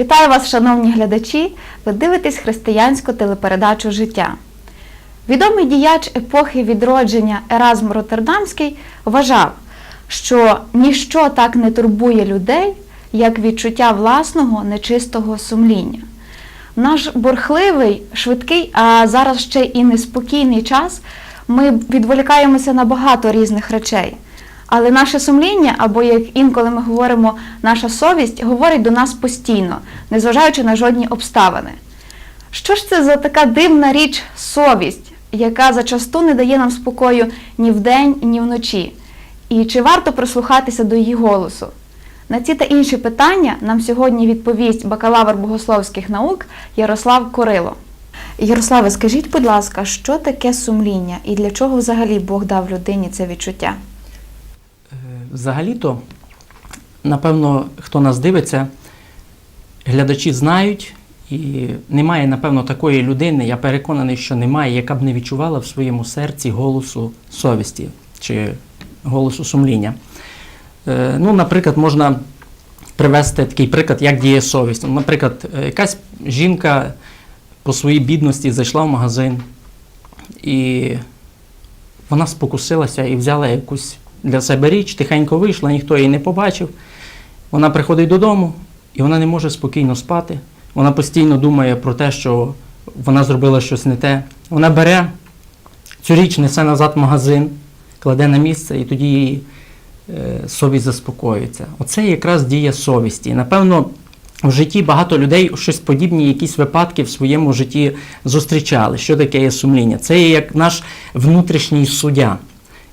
Вітаю вас, шановні глядачі! Ви дивитесь християнську телепередачу Життя. Відомий діяч епохи відродження Еразм Роттердамський вважав, що ніщо так не турбує людей, як відчуття власного нечистого сумління. Наш бурхливий, швидкий, а зараз ще і неспокійний час ми відволікаємося на багато різних речей. Але наше сумління, або як інколи ми говоримо, наша совість говорить до нас постійно, незважаючи на жодні обставини. Що ж це за така дивна річ совість, яка зачасту не дає нам спокою ні вдень, ні вночі? І чи варто прислухатися до її голосу? На ці та інші питання нам сьогодні відповість бакалавр богословських наук Ярослав Корило. Ярославе, скажіть, будь ласка, що таке сумління і для чого взагалі Бог дав людині це відчуття? Взагалі-то, напевно, хто нас дивиться, глядачі знають, і немає, напевно, такої людини, я переконаний, що немає, яка б не відчувала в своєму серці голосу совісті чи голосу сумління. Е, Ну, наприклад, можна привести такий приклад, як діє совість. Ну, Наприклад, е, якась жінка по своїй бідності зайшла в магазин і вона спокусилася і взяла якусь для себе річ, тихенько вийшла, ніхто її не побачив. Вона приходить додому, і вона не може спокійно спати. Вона постійно думає про те, що вона зробила щось не те. Вона бере цю річ, несе назад в магазин, кладе на місце, і тоді її е, совість заспокоюється. Оце якраз дія совісті. Напевно, в житті багато людей щось подібні, якісь випадки в своєму житті зустрічали. Що таке є сумління? Це є як наш внутрішній суддя,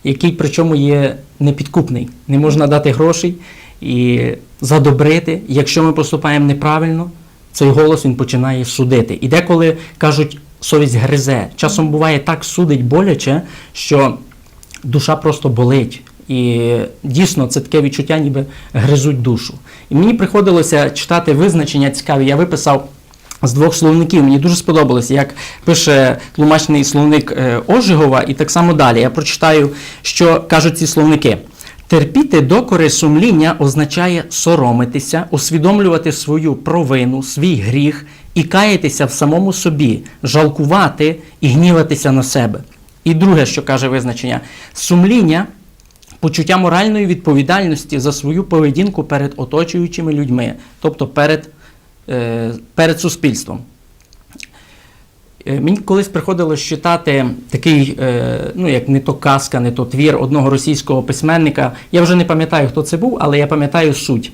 який причому є непідкупний. Не можна дати грошей і задобрити. Якщо ми поступаємо неправильно, цей голос він починає судити. І деколи кажуть, совість гризе. Часом буває так судить боляче, що душа просто болить. І дійсно це таке відчуття, ніби гризуть душу. І мені приходилося читати визначення цікаві. Я виписав з двох словників. Мені дуже сподобалося, як пише тлумачний словник е, Ожигова, і так само далі. Я прочитаю, що кажуть ці словники. Терпіти докори сумління означає соромитися, усвідомлювати свою провину, свій гріх і каятися в самому собі, жалкувати і гніватися на себе. І друге, що каже визначення, сумління почуття моральної відповідальності за свою поведінку перед оточуючими людьми, тобто перед, перед суспільством. Е, Мені колись приходилось читати такий, е, ну як не то казка, не то твір одного російського письменника. Я вже не пам'ятаю, хто це був, але я пам'ятаю суть.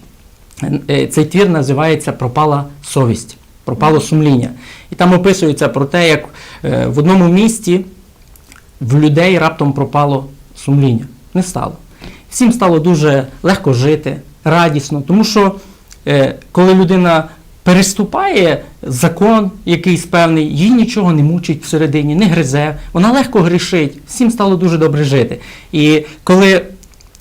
Е, Цей твір називається Пропала совість, пропало сумління. І там описується про те, як е, в одному місті в людей раптом пропало сумління. Не стало. Всім стало дуже легко жити, радісно, тому що е, коли людина переступає закон якийсь певний, їй нічого не мучить всередині, не гризе, вона легко грішить, всім стало дуже добре жити. І коли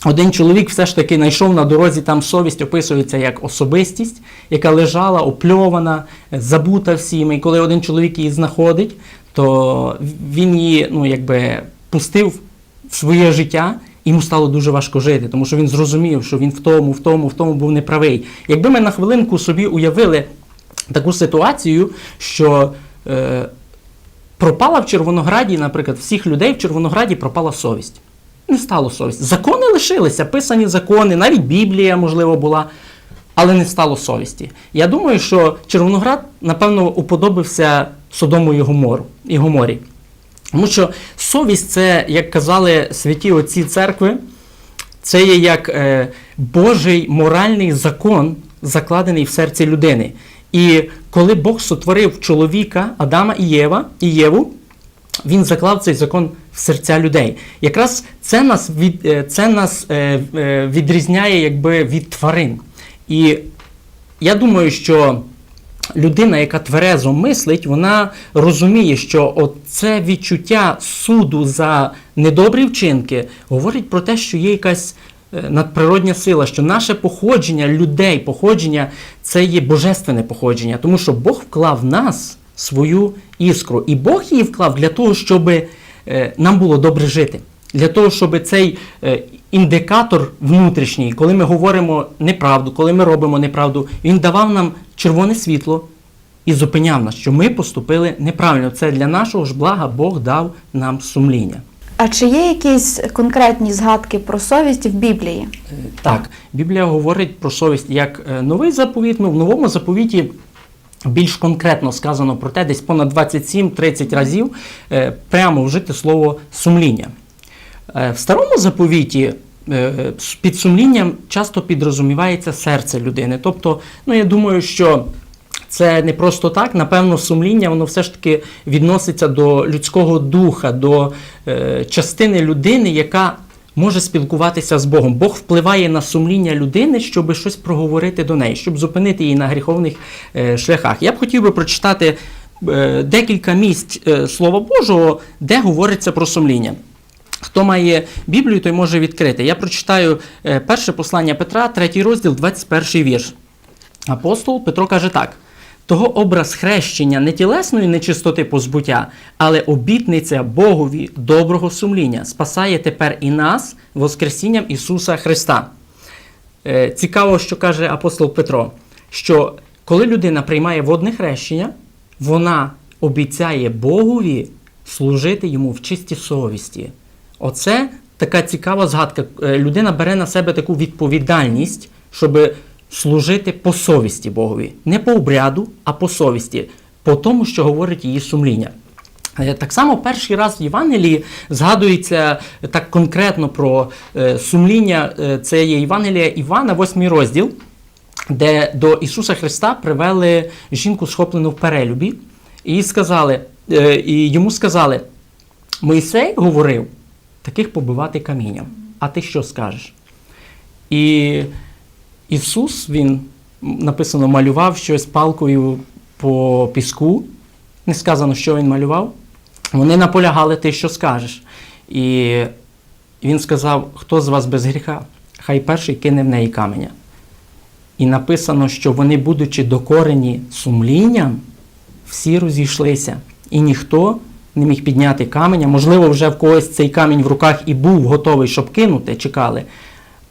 один чоловік все ж таки знайшов на дорозі, там совість описується як особистість, яка лежала, опльована, забута всім. І коли один чоловік її знаходить, то він її ну, якби, пустив в своє життя. Йому стало дуже важко жити, тому що він зрозумів, що він в тому, в тому, в тому був неправий. Якби ми на хвилинку собі уявили таку ситуацію, що е, пропала в Червонограді, наприклад, всіх людей в Червонограді пропала совість. Не стало совісті. Закони лишилися, писані закони, навіть Біблія, можливо, була, але не стало совісті. Я думаю, що Червоноград, напевно, уподобився Содому і Гомору, і Гоморі. Тому що совість це, як казали святі отці церкви, це є як е, Божий моральний закон, закладений в серці людини. І коли Бог сотворив чоловіка, Адама і Єва, і Єву, він заклав цей закон в серця людей. Якраз це нас, від, е, це нас е, е, відрізняє якби, від тварин. І я думаю, що людина, яка тверезо мислить, вона розуміє, що це відчуття суду за недобрі вчинки говорить про те, що є якась е, надприродня сила, що наше походження людей, походження це є божественне походження, тому що Бог вклав в нас свою іскру, і Бог її вклав для того, щоб е, нам було добре жити. Для того, щоб цей е, індикатор внутрішній, коли ми говоримо неправду, коли ми робимо неправду, він давав нам червоне світло і зупиняв нас, що ми поступили неправильно. Це для нашого ж блага Бог дав нам сумління. А чи є якісь конкретні згадки про совість в Біблії? Е, Так, Біблія говорить про совість як е, новий заповіт, ну в новому заповіті більш конкретно сказано про те, десь понад 27-30 разів е, прямо вжити слово сумління. В старому заповіті під сумлінням часто підрозумівається серце людини. Тобто, ну я думаю, що це не просто так. Напевно, сумління воно все ж таки відноситься до людського духа, до е, частини людини, яка може спілкуватися з Богом. Бог впливає на сумління людини, щоб щось проговорити до неї, щоб зупинити її на гріховних е, шляхах. Я б хотів би прочитати е, декілька місць е, Слова Божого, де говориться про сумління. Хто має Біблію, той може відкрити. Я прочитаю е, перше послання Петра, третій розділ, 21 вірш. Апостол Петро каже так: того образ хрещення не тілесної нечистоти позбуття, але обітниця Богові доброго сумління спасає тепер і нас Воскресінням Ісуса Христа. Е, Цікаво, що каже апостол Петро, що коли людина приймає водне хрещення, вона обіцяє Богові служити йому в чистій совісті. Оце така цікава згадка. Е, Людина бере на себе таку відповідальність, щоб служити по совісті Богові. Не по обряду, а по совісті, по тому, що говорить її сумління. Е, Так само перший раз в Євангелії згадується так конкретно про е, сумління. Е, Це є Євангелія Івана, 8 розділ, де до Ісуса Христа привели жінку, схоплену в перелюбі, і сказали, е, і йому сказали: Мойсей говорив таких побивати камінням. А ти що скажеш? І Ісус, він написано, малював щось палкою по піску. Не сказано, що він малював. Вони наполягали, ти що скажеш. І він сказав: хто з вас без гріха? Хай перший кине в неї каменя. І написано, що вони, будучи докорені сумлінням, всі розійшлися. І ніхто не міг підняти каменя. Можливо, вже в когось цей камінь в руках і був готовий, щоб кинути, чекали.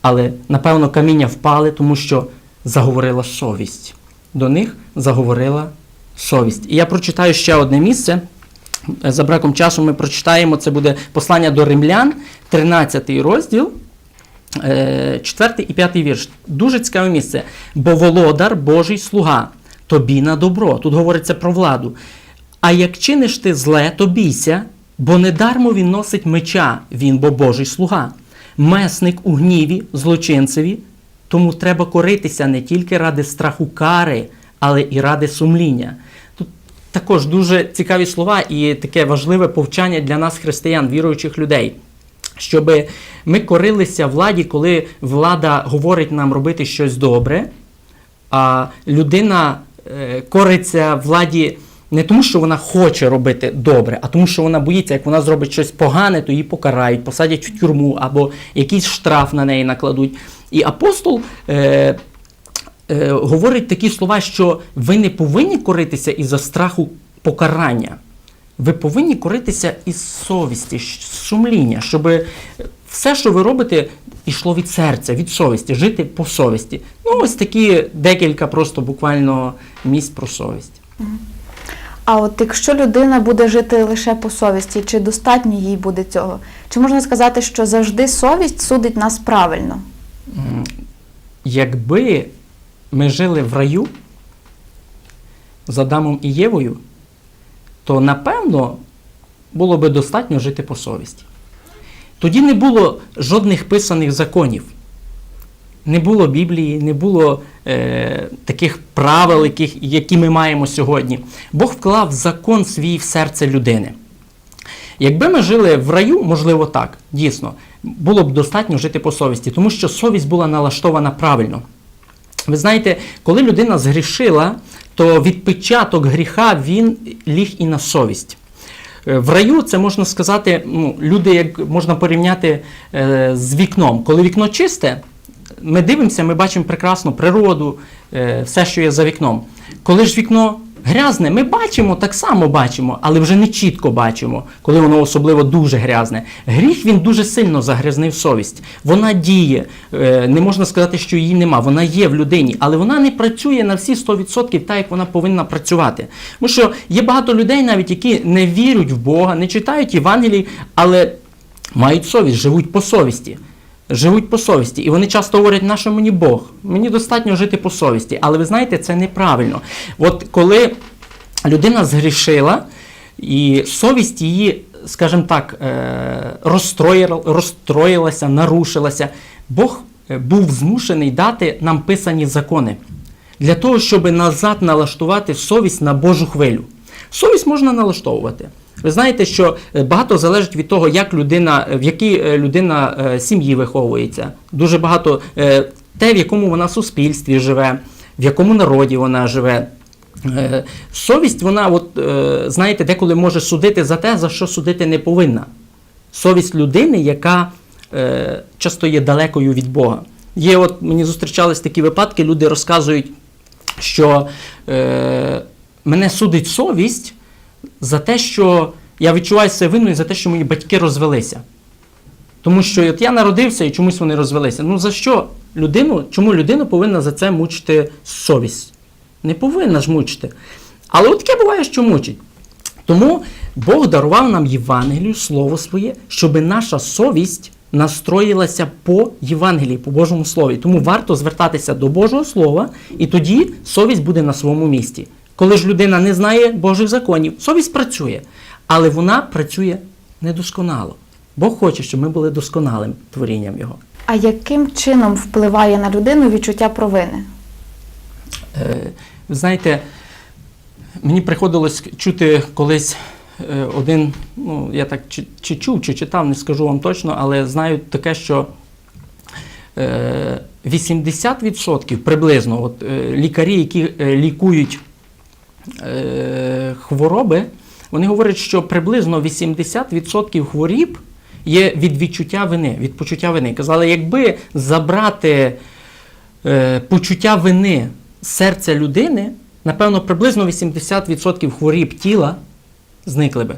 Але, напевно, каміння впали, тому що заговорила совість. До них заговорила совість. І я прочитаю ще одне місце. За браком часу ми прочитаємо, це буде послання до римлян, 13 розділ, 4 і 5 вірш. Дуже цікаве місце. Бо володар Божий слуга, тобі на добро. Тут говориться про владу. А як чиниш ти зле, то бійся, бо недармо він носить меча, він бо Божий слуга. Месник у гніві, злочинцеві, тому треба коритися не тільки ради страху кари, але і ради сумління. Тут також дуже цікаві слова і таке важливе повчання для нас, християн, віруючих людей. Щоб ми корилися владі, коли влада говорить нам робити щось добре, а людина е, кориться владі не тому, що вона хоче робити добре, а тому, що вона боїться, як вона зробить щось погане, то її покарають, посадять в тюрму або якийсь штраф на неї накладуть. І апостол е, е, говорить такі слова, що ви не повинні коритися із-за страху покарання. Ви повинні коритися із совісті, з сумління, щоб все, що ви робите, йшло від серця, від совісті, жити по совісті. Ну, ось такі декілька просто буквально місць про совість. А от якщо людина буде жити лише по совісті, чи достатньо їй буде цього? Чи можна сказати, що завжди совість судить нас правильно? Якби ми жили в раю з Адамом і Євою, то напевно було би достатньо жити по совісті. Тоді не було жодних писаних законів. Не було Біблії, не було е, таких правил, яких, які ми маємо сьогодні. Бог вклав закон свій в серце людини. Якби ми жили в раю, можливо, так, дійсно, було б достатньо жити по совісті, тому що совість була налаштована правильно. Ви знаєте, коли людина згрішила, то відпечаток гріха він ліг і на совість. Е, В раю це можна сказати, ну, люди як можна порівняти е, з вікном. Коли вікно чисте, ми дивимося, ми бачимо прекрасну природу, е, все, що є за вікном. Коли ж вікно Грязне, ми бачимо, так само бачимо, але вже не чітко бачимо, коли воно особливо дуже грязне. Гріх він дуже сильно загрязнив совість. Вона діє. Е, Не можна сказати, що її нема. Вона є в людині, але вона не працює на всі 100% так, як вона повинна працювати. Тому що є багато людей, навіть які не вірять в Бога, не читають Євангелії, але мають совість, живуть по совісті. Живуть по совісті. І вони часто говорять, на що мені Бог? Мені достатньо жити по совісті. Але ви знаєте, це неправильно. От коли людина згрішила, і совість її, скажімо так, е, розстроїлася, нарушилася, Бог е, був змушений дати нам писані закони для того, щоб назад налаштувати совість на Божу хвилю. Совість можна налаштовувати. Ви знаєте, що е, багато залежить від того, як людина, в якій е, людина е, сім'ї виховується. Дуже багато е, те, в якому вона суспільстві живе, в якому народі вона живе. Е, Совість, вона, от, е, знаєте, деколи може судити за те, за що судити не повинна. Совість людини, яка е, часто є далекою від Бога. Є, от мені зустрічались такі випадки, люди розказують, що е, мене судить совість за те, що я відчуваю себе винною за те, що мої батьки розвелися. Тому що от я народився і чомусь вони розвелися. Ну за що людину, чому людина повинна за це мучити совість? Не повинна ж мучити. Але от таке буває, що мучить. Тому Бог дарував нам Євангелію, Слово своє, щоб наша совість настроїлася по Євангелії, по Божому Слові. Тому варто звертатися до Божого Слова, і тоді совість буде на своєму місці. Коли ж людина не знає Божих законів, совість працює, але вона працює недосконало. Бог хоче, щоб ми були досконалим творінням Його. А яким чином впливає на людину відчуття провини? Е, Ви знаєте, мені приходилось чути колись е, один, ну я так чи, чи чув, чи читав, не скажу вам точно, але знаю таке, що е, 80% приблизно от, е, лікарі, які е, лікують хвороби, вони говорять, що приблизно 80% хворіб є від відчуття вини, від почуття вини. Казали, якби забрати е, почуття вини серця людини, напевно, приблизно 80% хворіб тіла зникли би.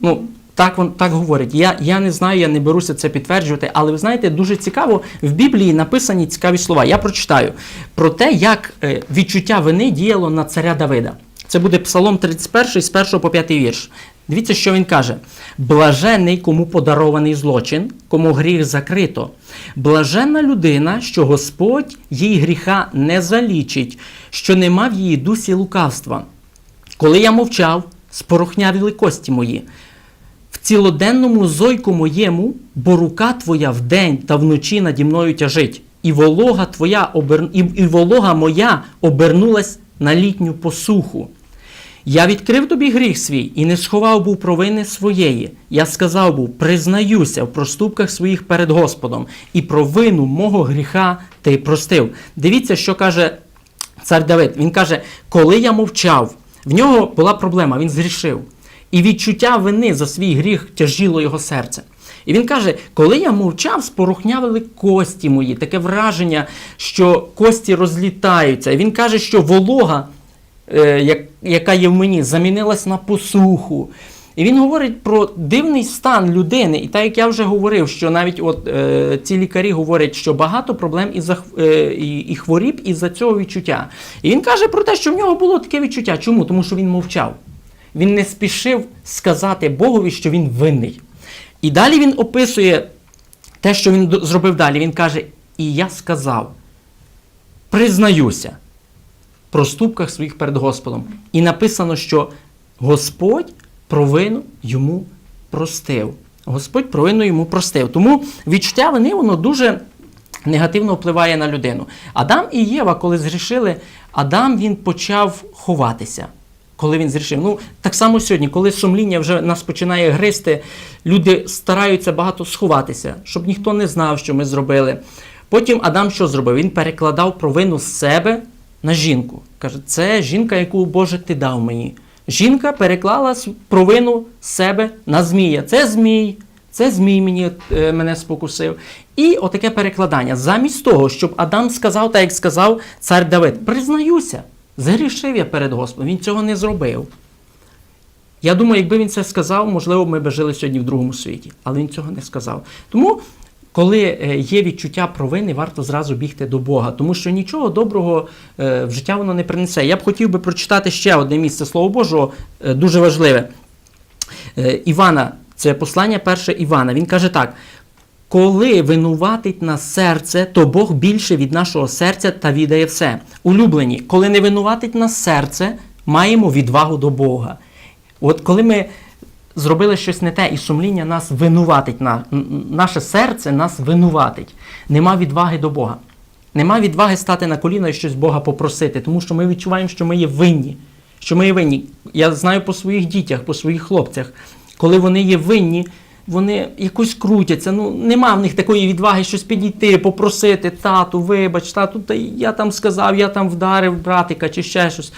Ну, так, вон- так говорять. Я, я не знаю, я не беруся це підтверджувати, але ви знаєте, дуже цікаво, в Біблії написані цікаві слова. Я прочитаю про те, як е, відчуття вини діяло на царя Давида. Це буде Псалом 31 з 1 по 5 вірш. Дивіться, що він каже: блажений, кому подарований злочин, кому гріх закрито. Блаженна людина, що Господь їй гріха не залічить, що нема в її дусі лукавства. Коли я мовчав, спорохнявіли кості мої. В цілоденному зойку моєму, бо рука твоя вдень та вночі наді мною тяжить, і волога твоя обер... і волога моя обернулась на літню посуху. Я відкрив тобі гріх свій і не сховав був провини своєї. Я сказав був, признаюся в проступках своїх перед Господом, і провину мого гріха ти простив. Дивіться, що каже цар Давид. Він каже, коли я мовчав, в нього була проблема, він згрішив. І відчуття вини за свій гріх тяжіло його серце. І він каже: коли я мовчав, спорухнявили кості мої, таке враження, що кості розлітаються. І він каже, що волога, е, як, яка є в мені, замінилась на посуху. І він говорить про дивний стан людини. І так як я вже говорив, що навіть от е, ці лікарі говорять, що багато проблем із е, і, і хворіб із-за цього відчуття. І він каже про те, що в нього було таке відчуття. Чому? Тому що він мовчав. Він не спішив сказати Богові, що він винний. І далі він описує те, що він зробив далі. Він каже: І я сказав, признаюся проступках своїх перед Господом. І написано, що Господь провину йому простив. Господь провину йому простив. Тому відчуття вини воно дуже негативно впливає на людину. Адам і Єва, коли згрішили, Адам він почав ховатися. Коли він зрішив. Ну, так само сьогодні, коли сумління вже нас починає гризти, люди стараються багато сховатися, щоб ніхто не знав, що ми зробили. Потім Адам що зробив? Він перекладав провину з себе на жінку. Каже, це жінка, яку Боже ти дав мені. Жінка переклала провину з себе на змія. Це змій, це змій мені, е, мене спокусив. І отаке перекладання. Замість того, щоб Адам сказав, так як сказав цар Давид, признаюся. Згрішив я перед Господом. Він цього не зробив. Я думаю, якби він це сказав, можливо, ми б жили сьогодні в другому світі. Але він цього не сказав. Тому, коли е, є відчуття провини, варто зразу бігти до Бога, тому що нічого доброго е, в життя воно не принесе. Я б хотів би прочитати ще одне місце Слова Божого, е, дуже важливе. Івана, це послання перше Івана. Він каже так: коли винуватить нас серце, то Бог більше від нашого серця та відає все. Улюблені, коли не винуватить нас серце, маємо відвагу до Бога. От коли ми зробили щось не те, і сумління нас винуватить, на- наше серце нас винуватить. Нема відваги до Бога. Нема відваги стати на коліна і щось Бога попросити, тому що ми відчуваємо, що ми є винні. Що ми є винні. Я знаю по своїх дітях, по своїх хлопцях, коли вони є винні, вони якось крутяться. Ну, нема в них такої відваги щось підійти, попросити, тату, вибач, тату, та я там сказав, я там вдарив братика чи ще щось.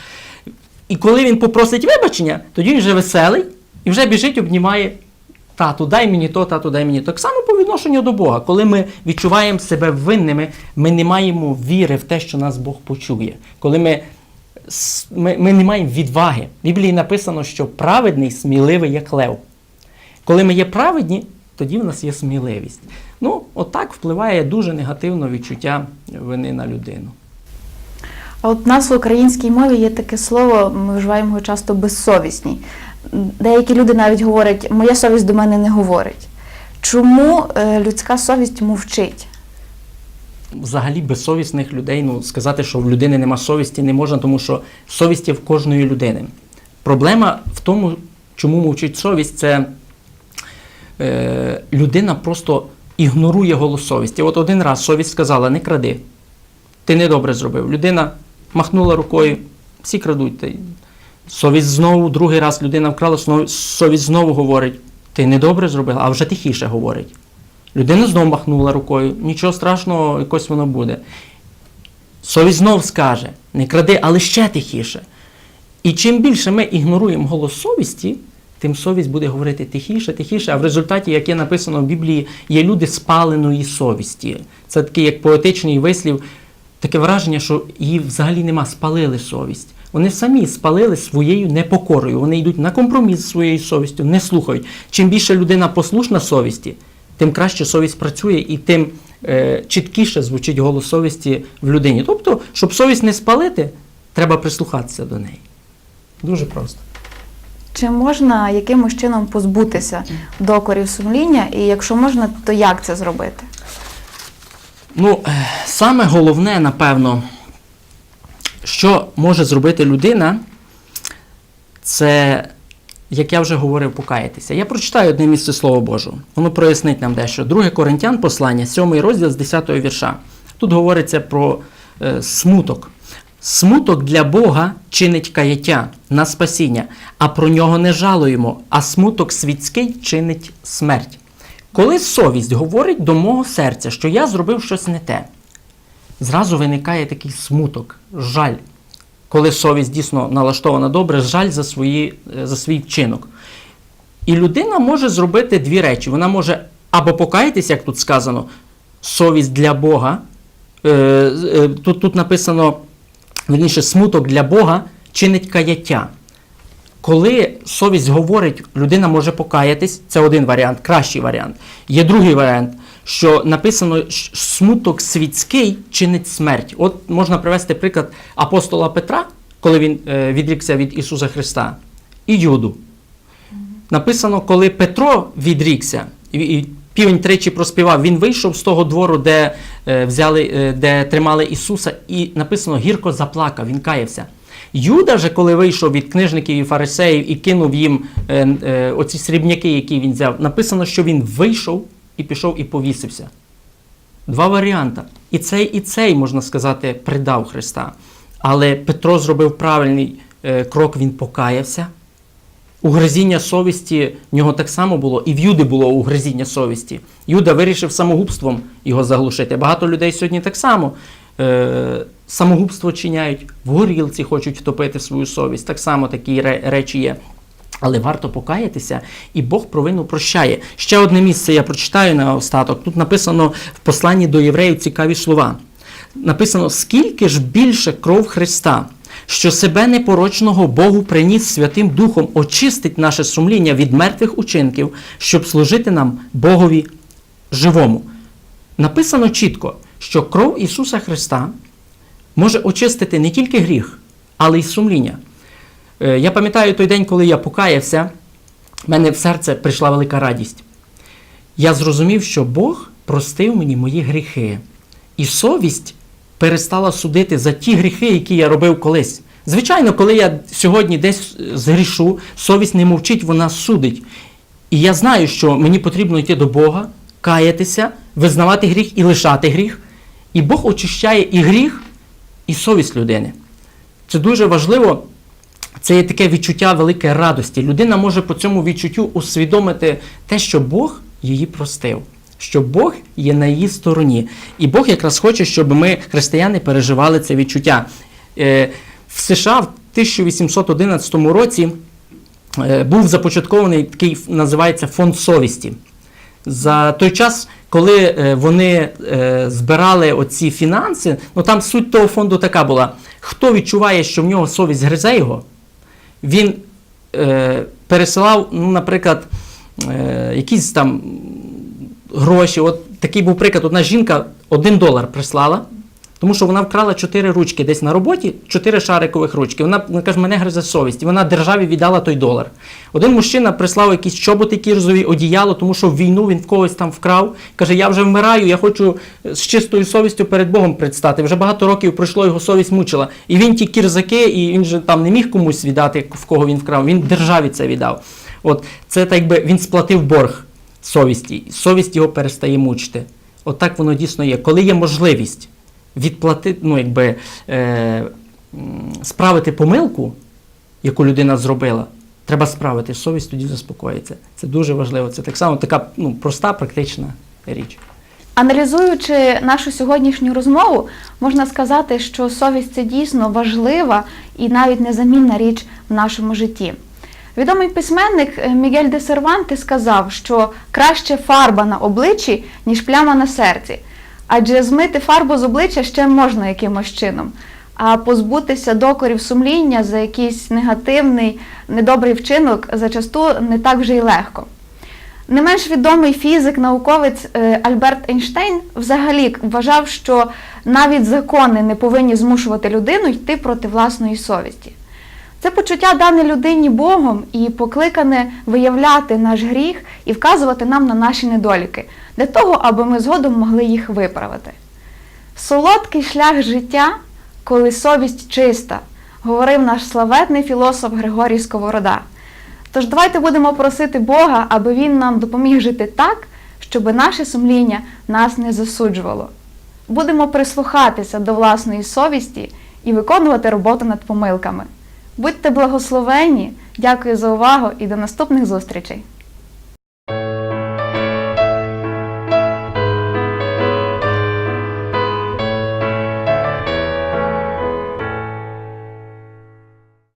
І коли він попросить вибачення, тоді він вже веселий і вже біжить, обнімає тату, дай мені то, тату, дай мені то. Так само по відношенню до Бога. Коли ми відчуваємо себе винними, ми не маємо віри в те, що нас Бог почує. Коли ми, ми, ми не маємо відваги. В Біблії написано, що праведний сміливий як лев. Коли ми є праведні, тоді в нас є сміливість. Ну, отак впливає дуже негативно відчуття вини на людину. А от у нас в українській мові є таке слово, ми вживаємо його часто безсовісні. Деякі люди навіть говорять, моя совість до мене не говорить. Чому е, людська совість мовчить? взагалі безсовісних людей, ну сказати, що в людини нема совісті, не можна, тому що совість є в кожної людини. Проблема в тому, чому мовчить совість, це е, людина просто ігнорує голос совісті. От один раз совість сказала, не кради, ти недобре зробив. Людина махнула рукою, всі крадуть. Совість знову, другий раз людина вкрала, совість знову говорить, ти недобре зробила, а вже тихіше говорить. Людина знову махнула рукою, нічого страшного, якось воно буде. Совість знов скаже, не кради, але ще тихіше. І чим більше ми ігноруємо голос совісті, тим совість буде говорити тихіше, тихіше. А в результаті, як є написано в Біблії, є люди спаленої совісті. Це такий як поетичний вислів, таке враження, що її взагалі нема, спалили совість. Вони самі спалили своєю непокорою. Вони йдуть на компроміс зі своєю совістю, не слухають. Чим більше людина послушна совісті, тим краще совість працює і тим е, чіткіше звучить голос совісті в людині. Тобто, щоб совість не спалити, треба прислухатися до неї. Дуже просто. Чи можна якимось чином позбутися докорів сумління? І якщо можна, то як це зробити? Ну, е, саме головне, напевно, що може зробити людина, це, як я вже говорив, покаятися. Я прочитаю одне місце Слова Божого. Воно прояснить нам дещо. 2 Коринтян, послання, 7 розділ з 10 вірша. Тут говориться про е, смуток. Смуток для Бога чинить каяття на спасіння, а про нього не жалуємо, а смуток світський чинить смерть. Коли совість говорить до мого серця, що я зробив щось не те, зразу виникає такий смуток, жаль. Коли совість дійсно налаштована добре, жаль за, свої, е, за свій вчинок. І людина може зробити дві речі. Вона може або покаятися, як тут сказано, совість для Бога. Е, е, Тут, тут написано, верніше, смуток для Бога чинить каяття. Коли совість говорить, людина може покаятись, це один варіант, кращий варіант. Є другий варіант, що написано смуток світський чинить смерть. От можна привести приклад апостола Петра, коли він е, відрікся від Ісуса Христа, і Юду. Написано, коли Петро відрікся, і, півень тричі проспівав, він вийшов з того двору, де, е, взяли, е, де тримали Ісуса, і написано, гірко заплакав, він каявся. Юда же, коли вийшов від книжників і фарисеїв і кинув їм оці срібняки, які він взяв, написано, що він вийшов і пішов і повісився. Два варіанти. І цей, і цей, можна сказати, придав Христа. Але Петро зробив правильний е, крок, він покаявся. Угризіння совісті в нього так само було, і в Юди було угризіння совісті. Юда вирішив самогубством його заглушити. Багато людей сьогодні так само е, самогубство чиняють, в горілці хочуть втопити свою совість. Так само такі речі є. Але варто покаятися, і Бог провину прощає. Ще одне місце я прочитаю на остаток. Тут написано в посланні до євреїв цікаві слова. Написано: скільки ж більше кров Христа, що себе непорочного Богу приніс Святим Духом, очистить наше сумління від мертвих учинків, щоб служити нам Богові живому. Написано чітко, що кров Ісуса Христа може очистити не тільки гріх, але й сумління. Е, Я пам'ятаю той день, коли я покаявся, в мене в серце прийшла велика радість. Я зрозумів, що Бог простив мені мої гріхи, і совість перестала судити за ті гріхи, які я робив колись. Звичайно, коли я сьогодні десь е, згрішу, совість не мовчить, вона судить. І я знаю, що мені потрібно йти до Бога, каятися, визнавати гріх і лишати гріх. І Бог очищає і гріх, і совість людини. Це дуже важливо. Це є таке відчуття великої радості. Людина може по цьому відчуттю усвідомити те, що Бог її простив, що Бог є на її стороні. І Бог якраз хоче, щоб ми, християни, переживали це відчуття. Е, В США в 1811 році е, був започаткований такий, називається фонд совісті. За той час, коли е, вони збирали оці фінанси, ну там суть того фонду така була: хто відчуває, що в нього совість гризе його, він е, пересилав, ну, наприклад, е, якісь там гроші. От такий був приклад: одна жінка один долар прислала, тому що вона вкрала чотири ручки десь на роботі, чотири шарикових ручки. Вона, вона каже, мене гризе совість. І вона державі віддала той долар. Один мужчина прислав якісь чоботи кірзові, одіяло, тому що в війну він в когось там вкрав. Каже, я вже вмираю, я хочу з чистою совістю перед Богом предстати. Вже багато років пройшло, його совість мучила. І він ті кірзаки, і він же там не міг комусь віддати, в кого він вкрав. Він державі це віддав. От це так би він сплатив борг совісті. Совість його перестає мучити. От так воно дійсно є. Коли є можливість відплатити, ну якби е, справити помилку, яку людина зробила, треба справити. Совість тоді заспокоїться. Це дуже важливо. Це так само така ну, проста, практична річ. Аналізуючи нашу сьогоднішню розмову, можна сказати, що совість це дійсно важлива і навіть незамінна річ в нашому житті. Відомий письменник е, Мігель де Серванте сказав, що краще фарба на обличчі, ніж пляма на серці. Адже змити фарбу з обличчя ще можна якимось чином, а позбутися докорів сумління за якийсь негативний, недобрий вчинок зачасту не так вже й легко. Не менш відомий фізик, науковець е, Альберт Ейнштейн взагалі вважав, що навіть закони не повинні змушувати людину йти проти власної совісті. Це почуття дане людині Богом і покликане виявляти наш гріх і вказувати нам на наші недоліки, для того, аби ми згодом могли їх виправити. Солодкий шлях життя, коли совість чиста, говорив наш славетний філософ Григорій Сковорода. Тож давайте будемо просити Бога, аби Він нам допоміг жити так, щоб наше сумління нас не засуджувало. Будемо прислухатися до власної совісті і виконувати роботу над помилками. Будьте благословені, дякую за увагу і до наступних зустрічей!